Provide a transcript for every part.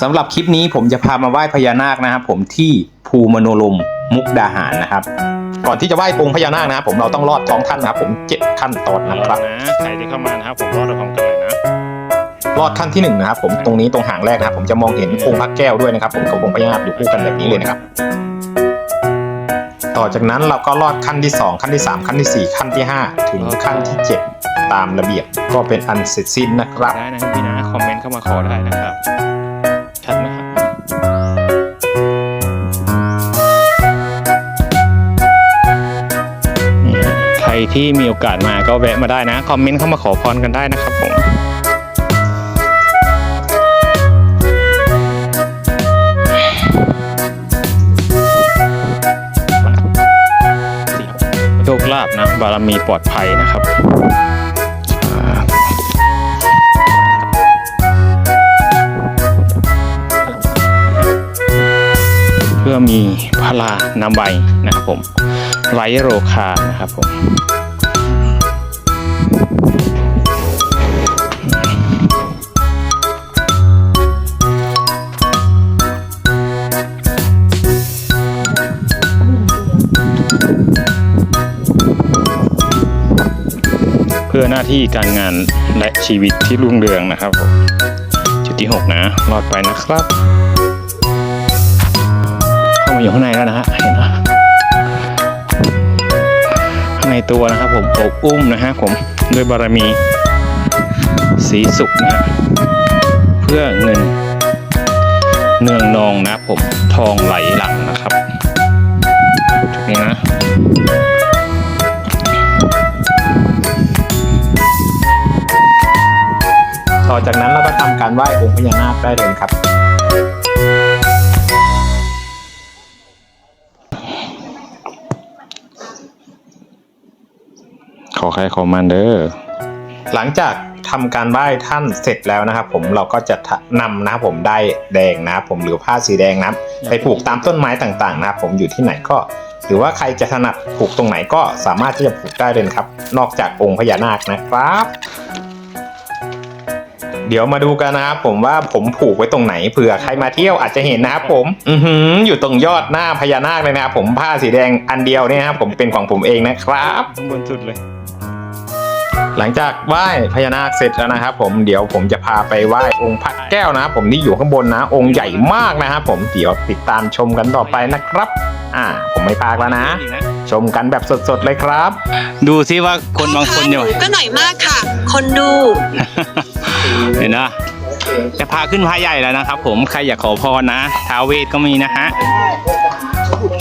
สำหรับคลิปนี้ผมจะพามาไหว้พญานาคนะครับผมที่ภูมโนลมมุกดาหารนะครับ ก่อนที่จะไหว้องค์พญานาคนะครับผมเราต้องลอดท้องท่านนะครับผมเจ็ดขั้นตอนนะครับนะใครที่เข้ามานะครับผมรอดพร้อมกันเลยนะลอดขั้นที่หนึ่งนะครับผมตรงนี้ตรงหางแรกนะครับผมจะมองเห็นองค์พระแก้วด้วยนะครับผมกับองค์พญานาคอยู่คู่กันแบบนี้เลยนะครับ ต่อจากนั้นเราก็ลอดขั้นที่สองขั้นที่สามขั้นที่สี่ขั้นที่ห้าถึงขั้นที่เจ็ดตามระเบียบก็เป็นอันเสร็จสิ้นนะครับได้นะครับพี่นะคอมเมนต์เข้ามาขอได้นะครับ รที่มีโอกาสมาก็แวะมาได้นะ คอมเมนต์เข้ามาขอพรกันได้นะครับผมโชคลาภนะ บารมีปลอดภัยนะครับเพื่อมีพลานำใบนะครับผม ไรโรคานะครับผมเพื่อหน้าที่การงานและชีวิตที่รุ่งเรืองนะครับผมจุดที่ 6 นะรอดไปนะครับ เข้ามาอยู่ข้างในแล้วนะฮะเห็นไหม ตัวนะครับผมอบอุ้มนะฮะผมด้วยบารมีสีสุขนะเพื่อเงิน เนืองนองนะผมทองไหลหลังนะครับจุดนี้นะต่อจากนั้นเราก็ทำการไหว้องค์พญานาคได้เลยครับ ใครขอมันเด้อหลังจากทำการไหว้ท่านเสร็จแล้วนะครับ ผมเราก็จะนำนะครับผมได้แดงนะครับผมหรือผ้าสีแดงนะครับไปผูกตามต้นไม้ต่างๆ นะครับผมอยู่ที่ไหนก็ หรือว่าใครจะถนัดผูกตรงไหนก็สามารถที่จะผูกได้เลยนะครับ นอกจากองค์พญานาคนะครับ เดี๋ยวมาดูกันนะครับผมว่าผมผูกไว้ตรงไหนเผื่อใครมาเที่ยวอาจจะเห็นนะครับผมอือหืออยู่ตรงยอดหน้าพญานาคเลยนะครับผมผ้าสีแดงอันเดียวเนี่ยนะครับผมเป็นของผมเองนะครับข้างบนสุดเลย หลังจากไหว้พญานาคเสร็จแล้วนะครับผมเดี๋ยวผมจะพาไปไหว้องค์พระแก้วนะครับผมที่อยู่ข้างบนนะองค์ใหญ่มากนะครับผมเดี๋ยวติดตามชมกันต่อไปนะครับ อ่า ผมไม่พากแล้วนะ ชมกันแบบสดๆเลยครับ ดูซิว่าคนบางคนอยู่ ก็หน่อยมากค่ะ คนดูเห็นนะจะพาขึ้นพระใหญ่แล้วนะครับ ผมใครอยากขอพรนะท้าวเวทก็มีนะฮะ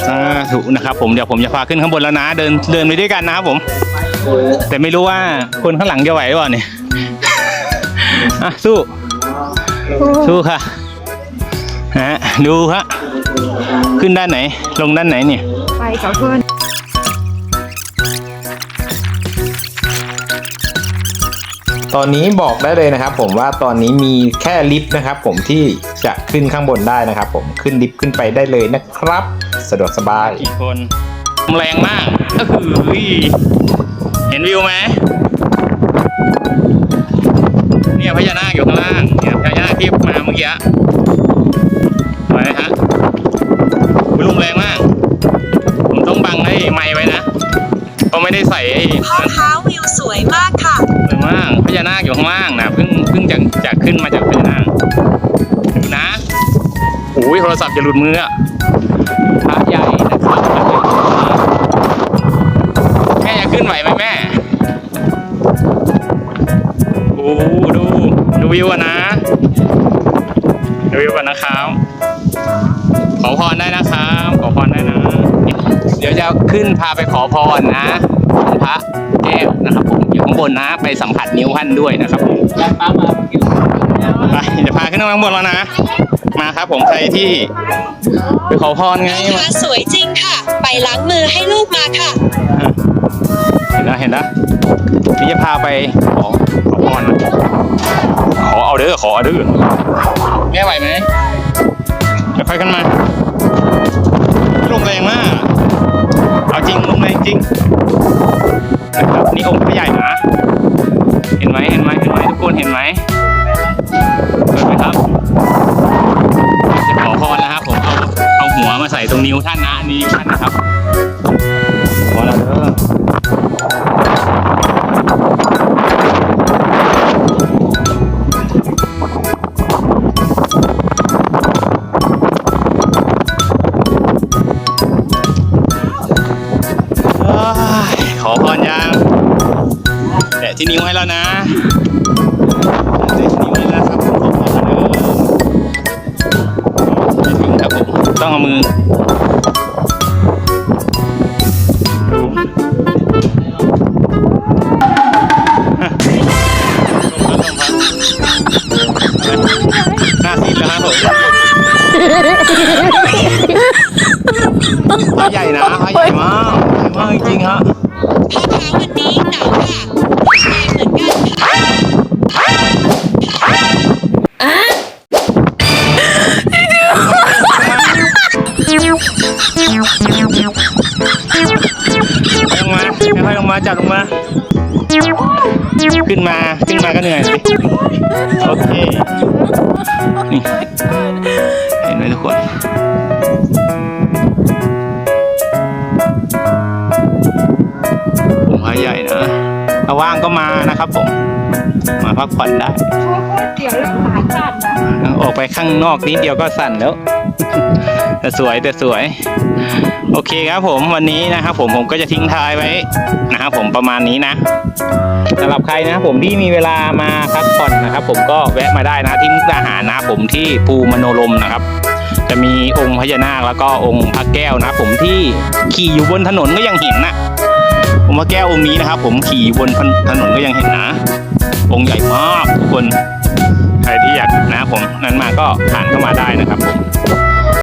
สาธุนะครับผมเดี๋ยวผมจะพาขึ้นข้างบนแล้วนะ เดินเดินไปด้วยกันนะครับผม แต่ไม่รู้ว่าคนข้างหลังจะไหวหรือเปล่าเนี่ยอะสู้ สู้ค่ะฮะดูฮะขึ้นด้านไหน ลงด้านไหนเนี่ย ไปกับเพื่อน ตอนนี้บอกได้เลยนะครับ ผมว่าตอนนี้มีแค่ลิฟต์นะครับ ผมที่จะขึ้นข้างบนได้นะครับ ผมขึ้นลิฟต์ขึ้นไปได้เลยนะครับ สะดวกสบายกี่คนแรงมากก็คือเห็นวิวไหมเนี่ยพญานาคอยู่ข้างล่างเนี่ยพญานาคที่มาเมื่อกี้ ขึ้นมาจากพญานาคดูนะโอ้ยโทรศัพท์จะหลุดมืออะพระใหญ่นะครับแม่จะขึ้นไหวไหมแม่โอ้ดูดูวิวอะนะดูวิวกันนะครับ ขอพรได้นะครับ ขอพรได้นะ เดี๋ยวจะขึ้นพาไปขอพรนะของพระแก้วนะครับผมอยู่ข้างบนนะ ไปสัมผัสนิ้วท่านด้วยนะครับผม ไปจะพาขึ้นมาข้างบนแล้วนะ มาครับผมใครที่ไปขอพรไงพ่อค้าสวยจริงค่ะ ไปล้างมือให้ลูกมาค่ะ เห็นแล้วเห็นแล้วพี่จะพาไปขอขอพรนะขอเอาเด้อขอเอาเด้อแม่ไหวไหมจะค่อยๆขึ้นมาลมแรงมาก ส่ตรงนิ้วท่านนะอันนี้ท่านนะครับพอแล้วเด้อเอ้ยขอพรยัง แตะที่นิ้วให้แล้วนะแตะ ต้องเอามือ จับลงมา ขึ้นมาขึ้นมาก็เหนื่อยสิโอเคนี่เห็นไหมทุกคนผมพายใหญ่นะถ้าว่างก็มานะครับผม มาพักผ่อนได้เดี๋ยวเราหายกันนะออกไปข้างนอกนิดเดียวก็สั่นแล้ว แต่สวยแต่สวย โอเคครับผมวันนี้นะครับผมผมก็จะทิ้งท้ายไว้นะครับผมประมาณนี้นะสำหรับใครนะครับผมที่มีเวลามาพักผ่อนนะครับ ผมก็แวะมาได้นะที่มุกดาหารนะครับผมที่ภูมโนรมนะครับจะมีองค์พญานาคแล้วก็องค์พระแก้วนะครับผมที่ขี่อยู่บนถนนก็ยังเห็นนะองค์พระแก้วองค์นี้นะครับผมขี่อยู่บนถนนก็ยังเห็นนะ องค์ใหญ่มากทุกคน ใครที่อยากนะผมนั้นมาก็ผ่านเข้ามาได้นะครับผม